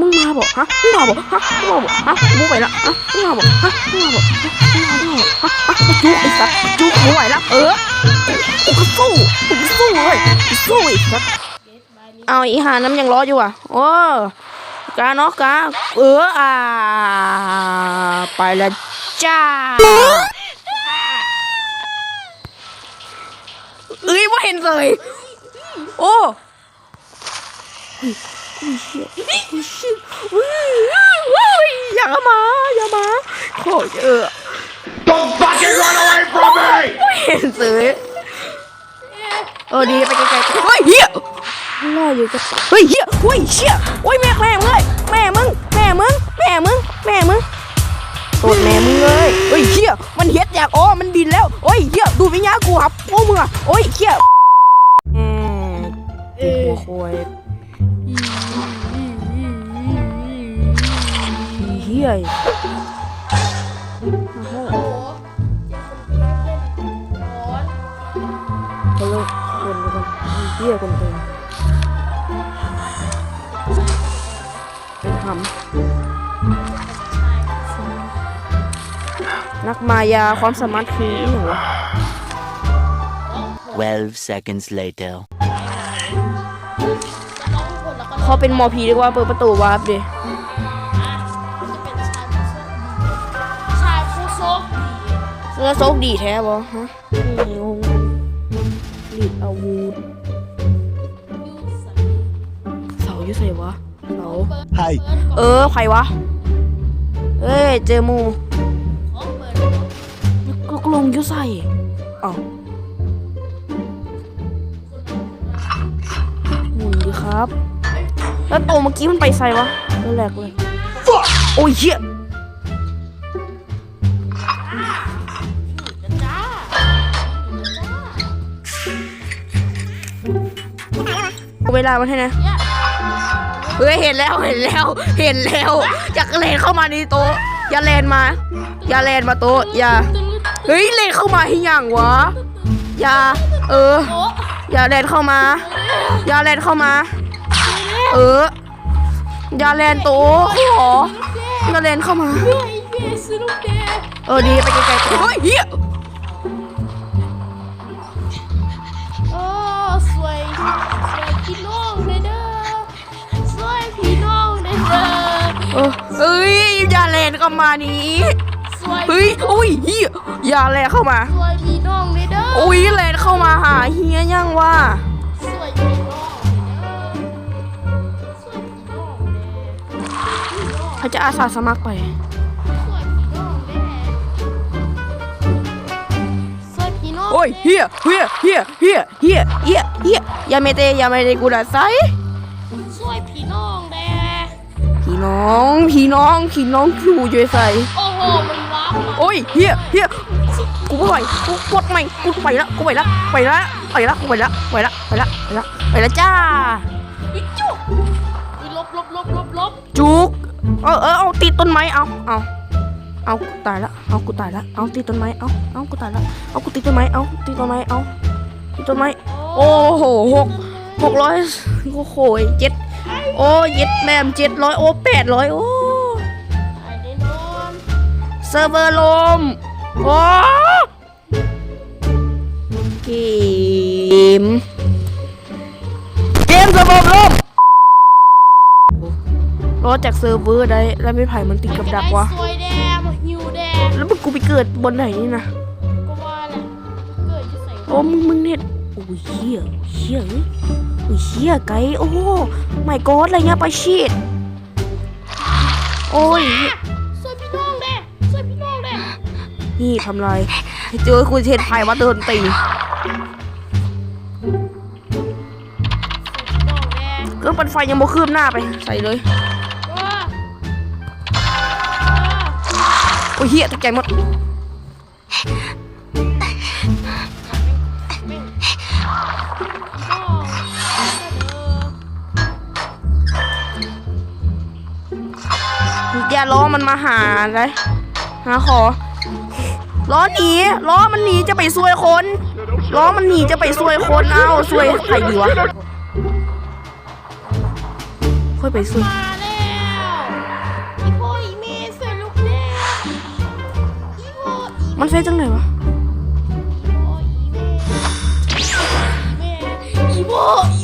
มึงมาบอกฮะมึงมาบอกฮะมึงมาบอกฮะมึงไปละฮะมึงมาบอกฮะมึงมาบอกฮะมึงมาบอกฮะฮะจุกไอ้สัสจุกมึงไหวละเออกูก็สู้กูก็สู้เลยกูสู้ไอ้สัสเอาอีหาน้ำยังร้อนอยู่อะโอ้กาเนาะกาเอออ่าไปล้วจ้าเอ้ยว่าเห็นเลยโอ้ อย่ามา อย่ามาโคตรเออ Don't fucking run away from me! เห็นซื้อเออดีไปไกลๆเฮ้ยเฮียรออยู่จะเฮ้ยเฮียเฮ้ยเชี่ยโอ้ยแม่แม่มึงเลยแม่มึง แม่มึง แม่มึง แม่มึงโตดแม่มึงเลยเฮ้ยเฮียมันเฮ็ดอยากอ๋อมันบินแล้วโอ้ยเฮียดูวิญญาณกูครับโอ้มึงอะโอ้ยเฮียอืมกูโคย เฮียเขาเลิกคนไปกันเบี้ยคนเต็มเป็นทำนักมายาความสามารถคืออหนู12 seconds later. เขาเป็นมอผีดียกว่าเปิดประตูวาร์ปดิายผู้โชคดีเสื้อโซกดีแท้บอฮะนี่งงรีดอาวุธเสาอยู่ใส่วะเสา Hi. เออใครวะเอ้ยเจอหมูเขาเปิดก็ลงอยุ่ใส่เอ้าหมุนดีครับ แล้วตัวเมื่อกี้มันไปใส่วะนั่นแหลกเลยโอ้ยเหี้ย เวลามันให้นะเนี่ยเฮ้ยเห็นแล้วเห็นแล้วเห็นแล้วอยากเลนเข้ามาในโต๊ะอย่าเลนมา อย่าเลนมาโต๊ะอย่าเฮ้ยเลนเข้ามาให้ยังวะอย่าเออโอ้อย่าแลนเข้ามา อย่าแลนเข้ามา เออ อย่าแลนโตขออย่าแลนเข้ามาเฮ้ยเยสนุกเดเออดีไปไกลๆเฮ้ย เออเอ้ยอย่าแลนเข้ามานี้สวยเฮ้ยโอ้ยเฮียอย่าแลนเข้ามา สวยพี่น้องเลยเด้อโอ้ยแลนเข้ามาหาเฮียยังวะสวยพี่น้องเลยเด้อสวยพี่น้องเลยพี่น้องเขาจะอาสาสมัครไปสวยพี่น้องเลยสวยพี่น้องโอ้ยเฮียเฮียเฮียเฮียเฮียเฮียเฮียอย่าเมเตอย่าเมเตกูดาไซสวยพี่น้องเลยพี่ น้องพี่น้องพี่น้องอยู่ช่วยใส่โอ้โหมันว้าวมาโอ้ยเฮียเฮียกูไม่ไหวกูกดไม่กูไปละกูไปละไปละไปละกูไปละไปละไปละไปละไปละจ้าวิจุวิลบลบลบลบลบจุกเออเออเอาติดต้นไม้เอาเอาเอากูตายละเอากูตายละเอาติดต้นไม้เอาเอากูตายละเอากูติดต้นไม้เอาติดต้นไม้เอาติดต้นไม้โอ้โหหกหกร้อยโอ้โหเจ็ด โอ้เจ็ดแมมเจ็ดร้อยโอ้แปดร้อยโอ้ไอ้แน่นอนเซิร์ฟเวอร์ลมโอ้เกมเกมเซิร์ฟเวอร์ลมรอดจากเซิร์ฟเวอร์ได้แล้วไม่ไผ่มันติดกับดักวะสวยแดงหิวแดงแล้วมึงกูไปเกิดบนไหนนี่นะก็ว่าแหละเกิดจะใส่โอ้มึงมึงเน็ตโอ้ยเฮียเฮียเอ้ยโอ้ยเฮียไกด์โอ้ไม่กอดอะไรเงี้ยไปชีดโอ้ยสวยพี่น้องแดงสวยพี่น้องแดงนี่ทำไรเจอคุณเทนไผ่ว่าเดินตีพี่น้องแดงเครื่องปั่นไฟยังบ่คืบหน้าไป ใส่เลยว้าโอ้ยเฮียตกใจหมด อย่าล้อมันมาหาเลยหาขอล้อหนีล้อมันหนีจะไปซวยคนล้อมันหนีจะไปซวยคนเอาซวยใครดีวะค่อยไปซวยมันเฟซจังเลยวะอีโบอี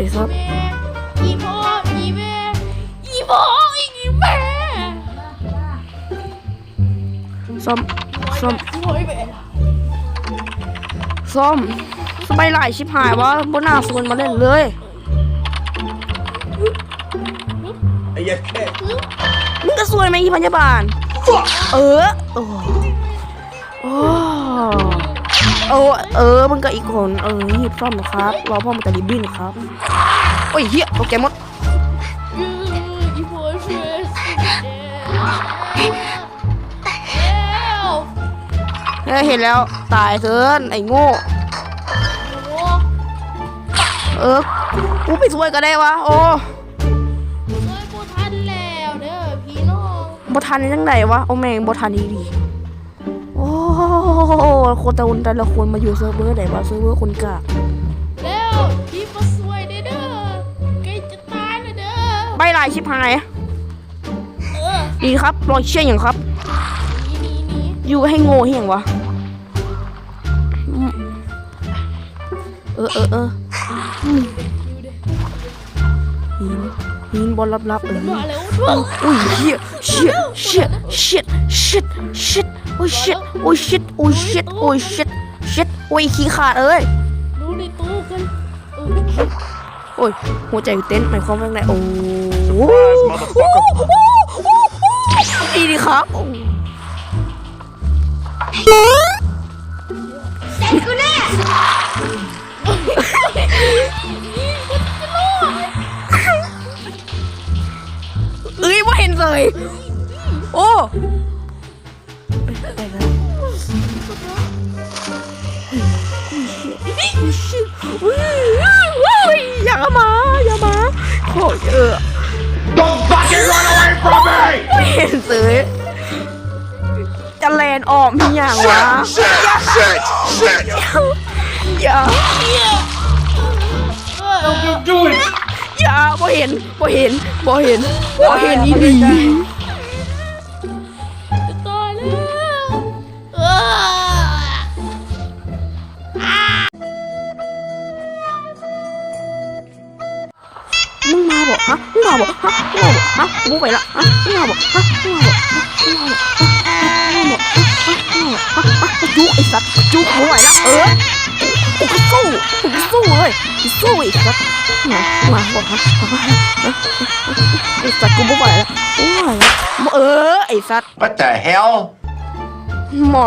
อีพ่อไปซะอีพ่ออีแม่อีพ่ออีแม่ซ่อมซ่อมอีพ่ออีแม่ซ่อมสบายหลายชิบหายวะบนหน้าสวนมาเล่นเลยไอ้ยัดแค่มึงก็สวยไหมอีพยาบาล เออ โอ้ โอ้โอ้เออมึงก็อีกคนเออหยิบซ่อมนะครับรอพ่อมันจะรีบบินครับโอ้ยเฮียโอเคหมดยืดอีพ่อช่วยสุดแม่เอวเฮ้ยเห็นแล้วตายเถินไอ้โง่โอ้เออกูไปสวยก็ได้วะโอ้ช่วยกูทันแล้วเด้อพี่น้องบทันยังไงวะโอ้แม่งบทันอีดีโอ้ คนแต่คนแต่ละคนมาอยู่เซิร์ฟเวอร์ไหนวะเซิร์ฟเวอร์คนกากแล้วพี่มาสวยเด้อเด้อใกล้จะตายแล้วเด้อใบลายชิบหายเออดีครับรอเชี่ยอย่างครับหนีหนีหนีอยู่ให้โง่เหี้ยงวะอืมเออเออเอออืมหินหินบอลลับๆเออมาแล้วทั่วอุ้ยเชี่ยเชี่ยเชี่ยเชี่ยเชี่ยเชี่ยโอ้ยเชี่ยโอ้ยเชี่ยโอ้ยเชี่ยโอ้ยเชี่ยเชี่ยโอ้ยขี้ขาดเอ้ยดูในตู้กันเออโอ้ยหัวใจเต้นหมายความว่าไงโอ้โห motherfucker ดีดีครับโอ้เอ้ยว่าเห็นเลยโอ้ ไปแล้วอย่ามาอย่ามาโอ้ยเออ Don't fucking run away from me! ไม่เห็นเลยจะแลนออกมีอย่างวะ Shit! Shit! Shit! อย่า Do it! อย่าบ่เห็นบ่เห็นบ่เห็นบ่เห็นอีดี ฮะกูไปละฮะมึงมาบ่ฮะมึงมาบ่ฮะมึงมาบ่ฮะมึงมาบ่ฮะมึงมาบ่ฮะฮะจุกไอ้สัตว์จุกกูไหวละเออกูก็สู้กูก็สู้เลยกูสู้ไอ้สัตว์มามาบ่ฮะไอ้สัตว์กูไม่ไหวละกูไม่ไหวละเออไอ้สัตว์ What the hell? หมอ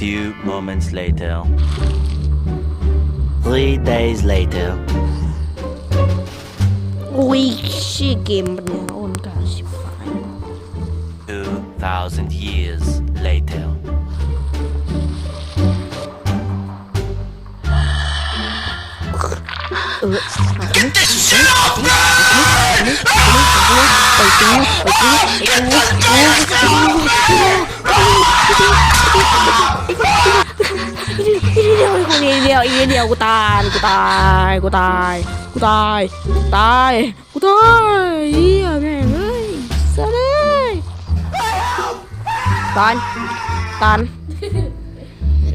few moments later. Three days later. Weeks Two thousand years later. เออหาคนนี้เดียวเดียวอีเดียวกูตายกูตายกูตายกูตายตายกูตายเฮียแม่งเอ้ยสะเลยตันตัน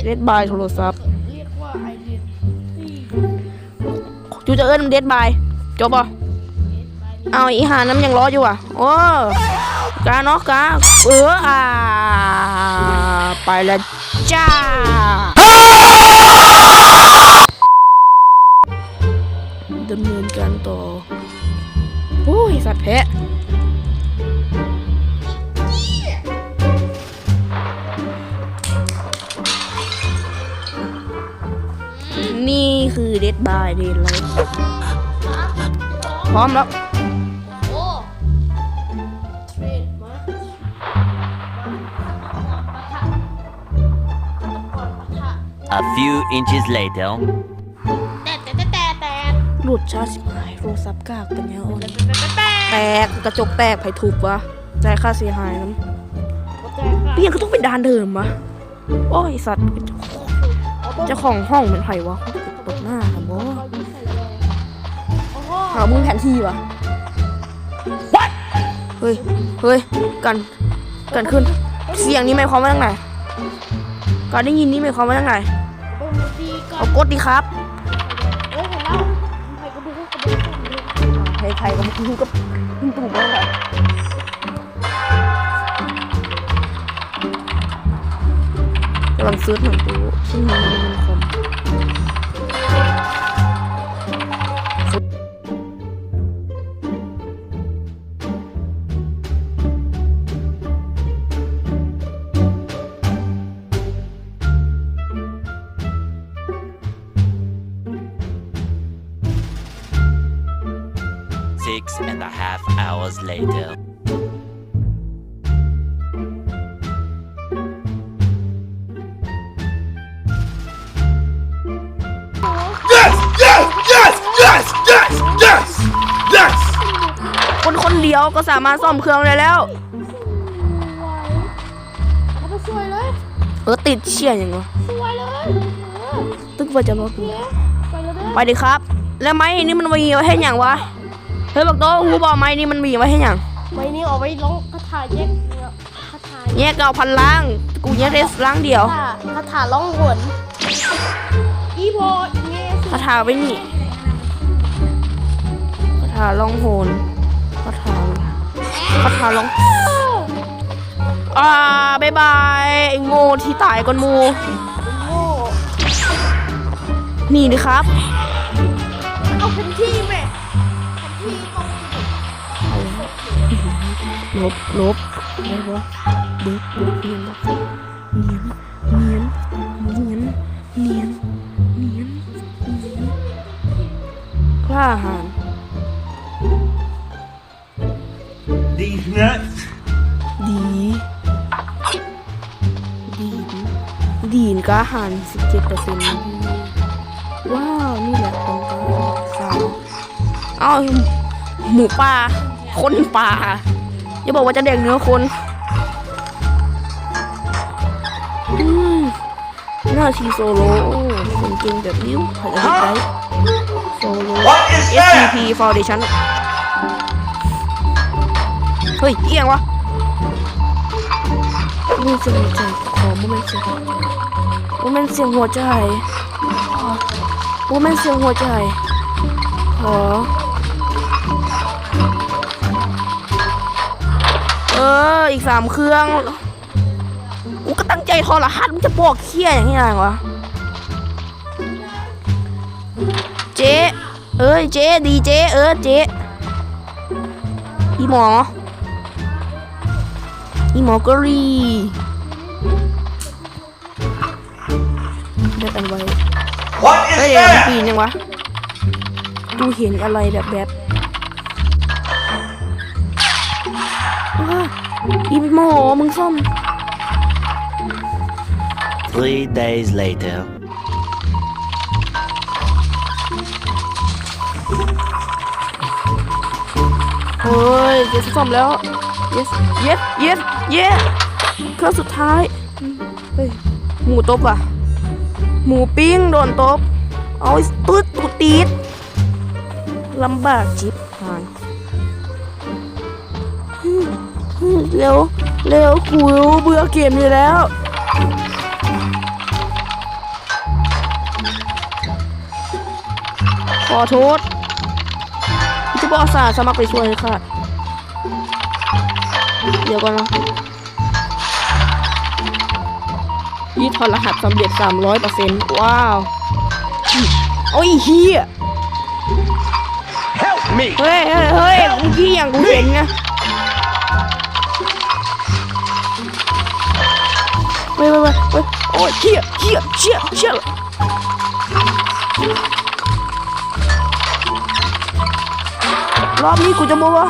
เล็ดบายโทรศัพท์จูจะเอิ้นมันเด็ดบายจบป่ะเอาอีหาน้ำยังร้ออยู่อะโอ้กาเนาะกาเอออ่า ไปแล้วจ้า ดำเนินการต่อโอ้ยสัตว์แพะนี่คือเด็ดบายเดนไลท์พร้อมแล้ว A few inches later. แต่แต่แต่แต่แต่หลุดชาสิบหายโทรศัพท์กากปัญญาอ่อนแต่แต่แตกกระจกแตกไผถูกวะใจค่าเสียหายนั้นแต่ค่ะพี่ยังก็ต้องไปดานเดิมวะโอ้ยสัตว์เจ้าของห้องเป็นไผวะตบหน้าครับบอหามึงแผนที่วะเฮ้ย เฮ้ย กัน กันขึ้น เสียงนี้หมายความว่าจังไหนการได้ยินนี่หมายความว่าจังไหนเบิ่ง เอากดดีครับเฮ้ยเห็นแล้วใครก็ดูก็ดูก็ดูไทยกับมึงกับมึงตู่บ้างไงกำลังซื้อหนังตู้ชิ้นนี้ ยวก็สามารถซ่อมเครื่องได้แล้วเอาไปสวยเลยเออติดเชี่ยอย่างวะสวยเลยเออตึกว่าจะรถเย้ไปเลยเด้อไปดิครับ แล้วไม้นี่มันมีไว้ให้หยังวะเฮ้ยบอกโตกูบอกไม้นี่มันมีไว้ให้หยังไว้นี่เอาไว้ร้องคาถาแยกเนี่ยคาถาแยกเอาพันล้างกูแยกได้ล้างเดียวคาถาคาถาร้องหนอีโพอีเงี้ยคาถาไว้นี่คาถาล่องโหนคาถา คาถาล่องอ่าบายบายไอ้โง่ที่ตายก่อนหมูโง่นี่ดิครับ เอาเป็นที่แม่เป็นที่ตรงลบลบลบลบลบลบเนียนเนียนเนียนเนียนเนียนเนียนเนียนกล้าหาญ These nuts. ดี ดีดีนกล้าหาญสิบเจ็ดเปอร์เซ็นต์ว้าว นี่แหละคนกล้าสาวเอ้าหมูป่าคนป่าอย่าบอกว่าจะเด็กเนื้อคนอืมหน้าทีโซโลคนเก่งแบบนิ้วใครจะได้โซโล What is that? SCP Foundation เฮ้ยเอียงวะมีเสียงหัวใจขอโมเมนเสียงหัวใจมเมนเสียงหัวใจโมเมนเสียงหัวใจขอเอออีกสามเครื่องกูก็ตั้งใจทอรหัสมึงจะบอกเคี้ยอย่างนี้ไงวะเจ๊เอ้ยเจ๊ดีเจ๊เออเจ๊อีหมอ อีหมอกรีได้กันไว้ What เฮ้ย is เดี๋ยวมัน that? ปีนยังวะ ดูเห็นอะไรแบบแบบว้าอีหมอมึงซ่อม Three days later. เฮ้ยเจสซ่อมแล้ว yes yes yes yes เครื่องสุดท้ายเฮ้ยหมูตบว่ะ หมูปิ้งโดนตบ เอาปืดกูตีดลำบากจิบหายเร็ว เร็วกูเบื่อเกมนี้แล้วขอโทษจะบอกสาสมัครไปช่วยค่ะ เดี๋ยวก่อนนะยี่ทอรหัสสำเร็จ300เปอร์เซ็นต์ว้าว โอ้ยเฮีย Help me! เฮ้ยเฮ้ยเฮ้ยเมื่อกี้อย่างกูเห็นไงเว้ยเว้ยเว้ยเว้ยโอ้ยเฮียเฮียเชี่ยเชี่ยรอบนี้กูจะบอกว่า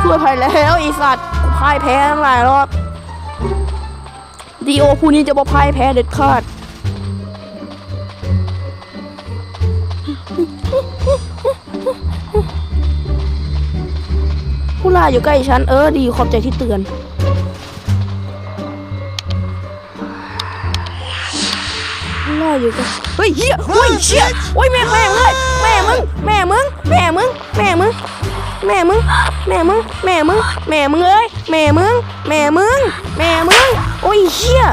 ช่วยภัยแล้วไอีสัตว์กู พ่ายแพ้ทั้งหลายรอบดีโอผู้นี้จะบอกพ่ายแพ้เด็ดขาดผู้ล่าอยู่ใกล้ฉัน เออดีขอบใจที่เตือนออยู่กันเฮ้ยเฮียโอ้ยเชี่ยโอ้ยแม่แม่งเลยแม่มึง แม่มึง แม่มึง แม่มึง แม่มึง แม่มึง แม่มึง แม่มึงเอ้ย แม่มึง แม่มึง แม่มึง โอ้ยเฮีย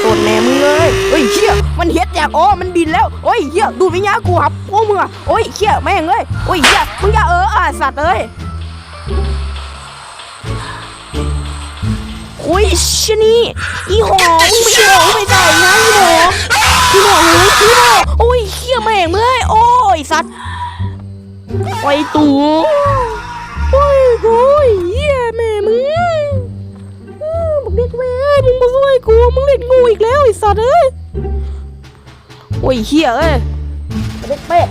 โดนแม่มึงเลยโอ้ยเฮียมันเฮ็ดอยากโอ้มันบินแล้ว โอ้ยเฮียดูวิญญาณกูครับโอ้มึงอะโอ้ยเฮียแม่งเลยโอ้ยเฮียมึงอย่าเอออะสัตว์เอ้ยโอ้ยชะนี่อีหอมึงไปหอไปไหนนะอีหออีหอเลยอีหอโอ้ย ยแม่งเมื่อยโอ้ยสัตว์ไอตูโอ้ยโอ้ยเหี้ยแม่มึงอื้อบักเด็กเว้ยมึงมาช่วยกูมึงเล่นงูอีกแล้วไอสัตว์เอ้ยโอ้ยเหี้ยเอ้ยเด็กเป็ด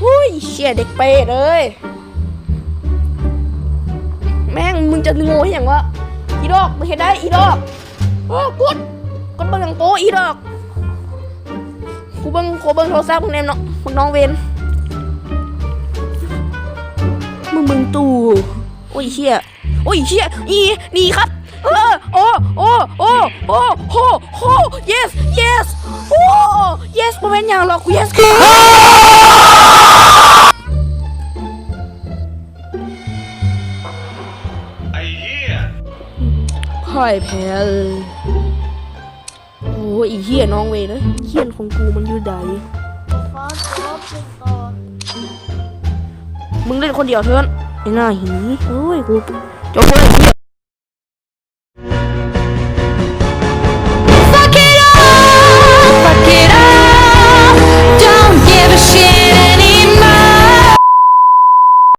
โอ้ยเชี่ยเด็กเป็ดเอ้ยแม่งมึงจะง่ให้อย่างวะอีดอกมึงเห็นได้อีดอกโอ้กดกดเบิ่งหนังโป๊อีดอก เบิ่งกูเบิ่งโทรศัพท์มึงแนมเนาะมึงน้องเวนมึงมึงตู่โอ้ยเชี่ยโอ้ยเชี่ยอีนี่ครับเออโอ้โอ้โอ้โอ้โหโห yes yes โอ้ yes บ่แม่นหยังหรอกกู yes ไอ้เหี้ยพ่ายแพ้ เลยโอ้ยอีเหี้ยน้องเวเลยเหี้ยนของกูมันอยู่ใดมึงเล่นคนเดียวเถอะไอ้หน้าหินโอ้ยกูจบเลยเหี้ย